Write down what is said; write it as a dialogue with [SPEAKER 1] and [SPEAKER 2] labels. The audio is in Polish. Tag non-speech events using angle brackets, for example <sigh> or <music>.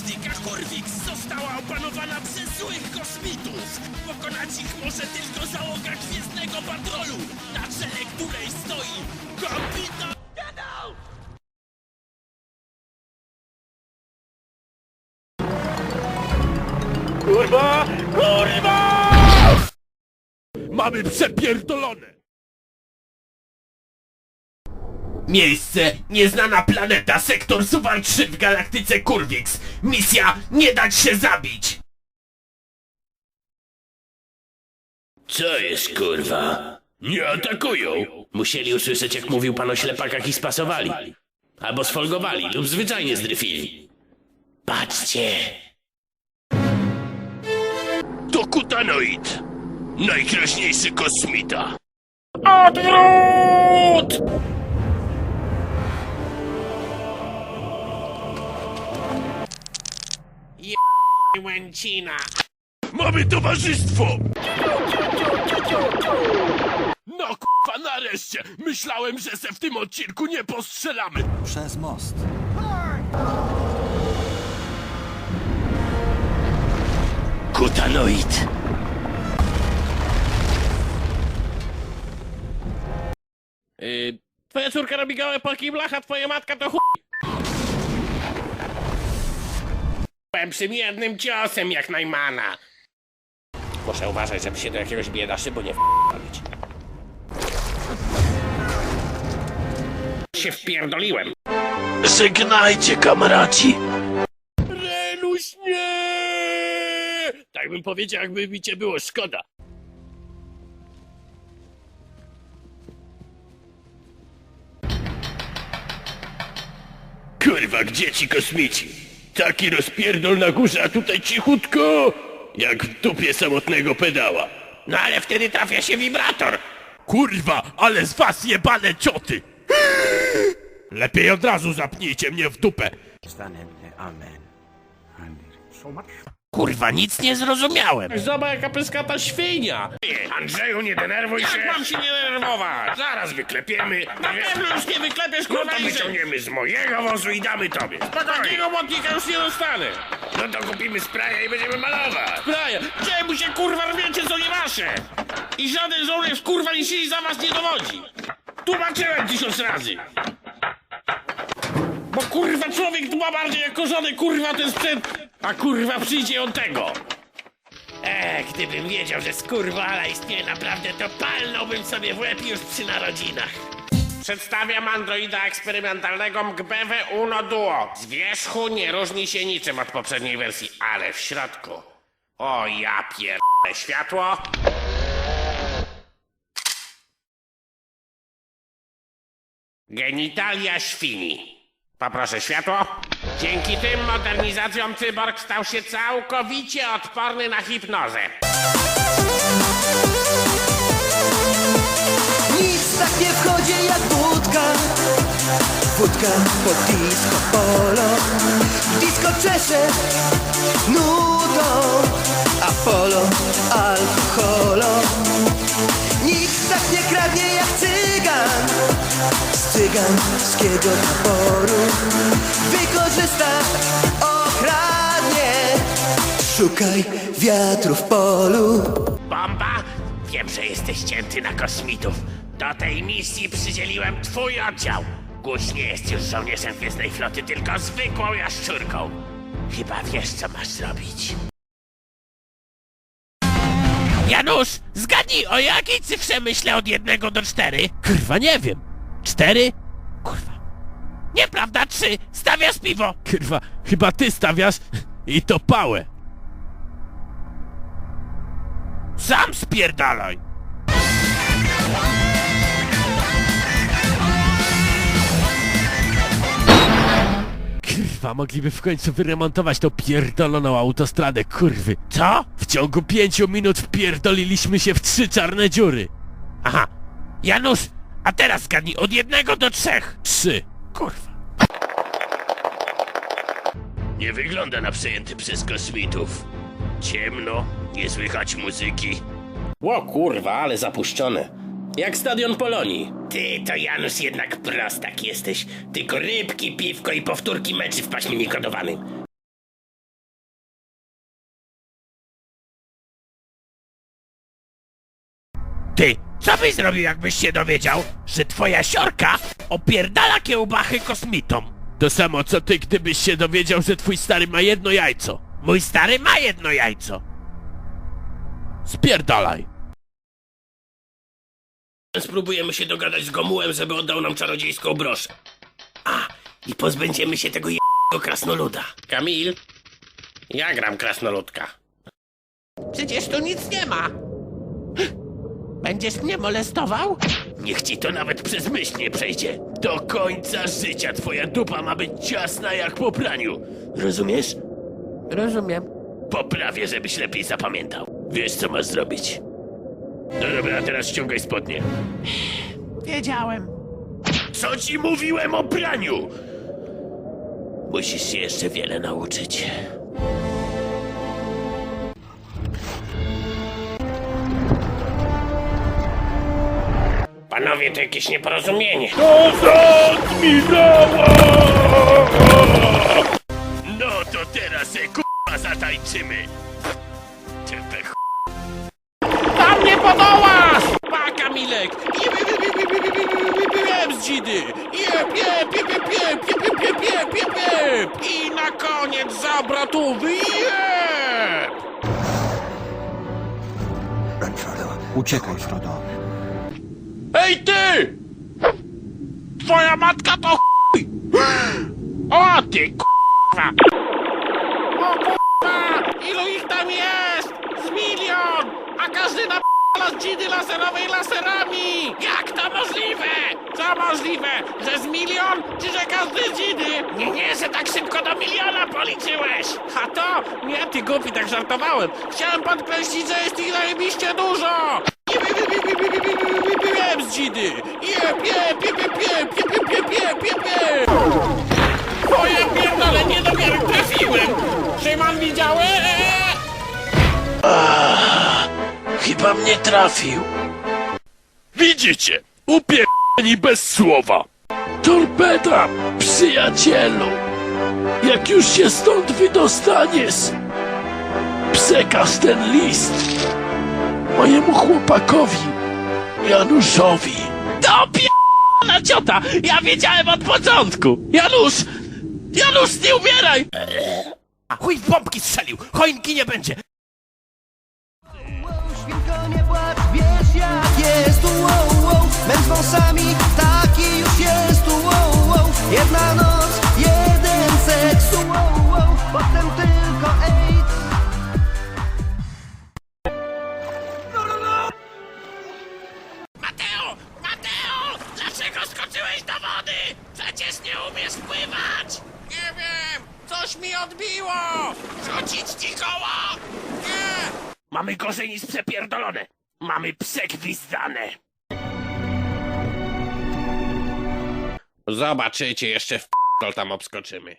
[SPEAKER 1] Galaktyka Korwix została opanowana przez złych kosmitów. Pokonać ich może tylko załoga Gwiezdnego Patrolu, na czele której stoi kapitan... Gadał!
[SPEAKER 2] Kurwa! Kurwa! Mamy przepierdolone!
[SPEAKER 1] Miejsce, nieznana planeta, sektor Suwal 3 w galaktyce Kurwix. Misja, nie dać się zabić!
[SPEAKER 3] Co jest kurwa?
[SPEAKER 2] Nie atakują!
[SPEAKER 3] Musieli usłyszeć jak mówił pan o ślepakach i spasowali. Albo sfolgowali lub zwyczajnie zdryfili. Patrzcie!
[SPEAKER 2] To Kutanoid! Najkraśniejszy kosmita!
[SPEAKER 1] Odwrót! Łęcina.
[SPEAKER 2] Mamy towarzystwo! No kurwa, nareszcie! Myślałem, że se w tym odcinku nie postrzelamy!
[SPEAKER 4] Przez most.
[SPEAKER 3] Kutanoid!
[SPEAKER 1] Yy, twoja córka robi gołe po kiblach, a twoja matka to chuj. Przy jednym ciosem jak najmana. Muszę uważać, żeby się do jakiegoś bieda szybu nie wpierdolić. Się wpierdoliłem.
[SPEAKER 3] Żegnajcie, kamraci!
[SPEAKER 2] Renuś, nie! Tak bym powiedział, jakby mi cię było szkoda. Kurwa, gdzie ci kosmici? Taki rozpierdol na górze, a tutaj cichutko! Jak w dupie samotnego pedała.
[SPEAKER 1] No ale wtedy trafia się wibrator.
[SPEAKER 2] Kurwa, ale z was jebane cioty! <gasps> Lepiej od razu zapnijcie mnie w dupę.
[SPEAKER 4] Amen.
[SPEAKER 1] Kurwa, nic nie zrozumiałem.
[SPEAKER 3] Zobacz jaka pyskata świnia!
[SPEAKER 1] Andrzeju, nie denerwuj się. Jak mam się nie denerwować? Zaraz wyklepiemy. Na pewno już nie wyklepiesz, No to wyciągniemy z mojego wozu i damy tobie. Takiego młotnika już nie dostanę. No to kupimy spraja i będziemy malować.
[SPEAKER 3] Braja, czemu się kurwa rwiecie, co nie wasze? I żaden żołnierz kurwa nie siedzi za was nie dowodzi! Tłumaczyłem tysiąc razy! Bo kurwa człowiek dba bardziej jako żony kurwa ten sprzęt, a kurwa przyjdzie on tego!
[SPEAKER 1] E, gdybym wiedział, że skurwala istnieje naprawdę, to palnąłbym sobie w łeb już przy narodzinach. Przedstawiam androida eksperymentalnego Mgbewę Uno Duo. Z wierzchu nie różni się niczym od poprzedniej wersji, ale w środku... O ja pier... światło... Genitalia świni. Poproszę światło. Dzięki tym modernizacjom cyborg stał się całkowicie odporny na hipnozę.
[SPEAKER 5] Nic tak nie wchodzi jak wódka. Wódka pod disco polo. Disco czesze nudą. Apollo, alkoholo cygańskiego taboru Wykorzysta, okradnie Szukaj wiatru w polu
[SPEAKER 1] Bomba? Wiem, że jesteś cięty na kosmitów. Do tej misji przydzieliłem twój oddział. Guś nie jest już żołnierzem Gwiezdnej Floty, tylko zwykłą jaszczurką. Chyba wiesz, co masz zrobić. Janusz, zgadnij, o jakiej cyfrze myślę od jednego do cztery? Kurwa, nie wiem. Cztery? Kurwa. Nieprawda, trzy. Stawiasz piwo.
[SPEAKER 2] Kurwa, chyba ty stawiasz i to pałę.
[SPEAKER 1] Sam spierdalaj.
[SPEAKER 2] Kurwa, mogliby w końcu wyremontować tą pierdoloną autostradę, kurwy. Co? W ciągu pięciu minut wpierdoliliśmy się w trzy czarne dziury.
[SPEAKER 1] Aha. Janusz, a teraz zgadnij od jednego do trzech.
[SPEAKER 2] Trzy.
[SPEAKER 1] Kurwa.
[SPEAKER 3] Nie wygląda na przejęty przez kosmitów. Ciemno, nie słychać muzyki. Ło kurwa, ale zapuszczone. Jak stadion Polonii.
[SPEAKER 1] Ty to Janusz jednak prostak jesteś. Tylko rybki, piwko i powtórki meczy w paśmie nikodowanym.
[SPEAKER 2] Ty, co byś zrobił, jakbyś się dowiedział, że twoja siorka opierdala kiełbachy kosmitom? To samo co ty, gdybyś się dowiedział, że twój stary ma jedno jajco. Mój stary ma jedno jajco. Spierdalaj.
[SPEAKER 3] Spróbujemy się dogadać z Gomułem, żeby oddał nam czarodziejską broszę. A, i pozbędziemy się tego je***go krasnoluda.
[SPEAKER 1] Kamil, ja gram krasnoludka. Przecież tu nic nie ma. Będziesz mnie molestował?
[SPEAKER 3] Niech ci to nawet przez myśl nie przejdzie. Do końca życia twoja dupa ma być ciasna jak po praniu. Rozumiesz?
[SPEAKER 1] Rozumiem.
[SPEAKER 3] Poprawię, żebyś lepiej zapamiętał. Wiesz, co masz zrobić. No dobra, a teraz ściągaj spodnie.
[SPEAKER 1] Wiedziałem.
[SPEAKER 3] Co ci mówiłem o praniu? Musisz się jeszcze wiele nauczyć.
[SPEAKER 1] Panowie, to jakieś nieporozumienie.
[SPEAKER 3] To zadminęło! No to teraz se k***a zatańczymy. Ch...
[SPEAKER 1] Tam nie podołasz! Pa, Kamilek! Wiem z dzidy! Jeb, jeb, jeb, jeb, jeb, jeb, jeb, jeb, jeb, jeb. I na koniec zabrotówy jeb!
[SPEAKER 4] Run, Frodo. Uciekaj, Frodo.
[SPEAKER 1] Ej ty! Twoja matka to chuj! O ty k***a! O k***a! Ilu ich tam jest? Z milion! A każdy na z dzidy laserowej laserami! Jak to możliwe? Co możliwe? Że z milion? Czy że każdy z dzidy? Nie, nie, że tak szybko do miliona policzyłeś! A to? Nie, ty głupi, tak żartowałem. Chciałem podkreślić, że jest ich zajebiście dużo! Wiem z dzidy! Jeb, jeb, jeb, jeb, jeb, jeb, jeb, jeb, jeb! O ja pierdolę, nie dopiero trafiłem! Szymon widziałeś?
[SPEAKER 3] Chyba mnie trafił. Widzicie? Upierdni bez słowa. Torpeda, przyjacielu. Jak już się stąd wydostaniesz, przekaż ten list mojemu chłopakowi, Januszowi.
[SPEAKER 1] To p***na ciota! Ja wiedziałem od początku! Janusz! Janusz, nie umieraj!
[SPEAKER 2] A chuj w bombki strzelił! Choinki nie będzie!
[SPEAKER 5] Świnko nie płacz, wiesz jak jest wow, wow. Męż z wąsami, taki już jest wow, wow. Jedna noc, jeden seks wow, wow. Potem tylko
[SPEAKER 1] odbiło! Rzucić ci koło? Nie!
[SPEAKER 3] Mamy gorzej niż przepierdolone. Mamy przegwizdane.
[SPEAKER 1] Zobaczycie, jeszcze w tam obskoczymy.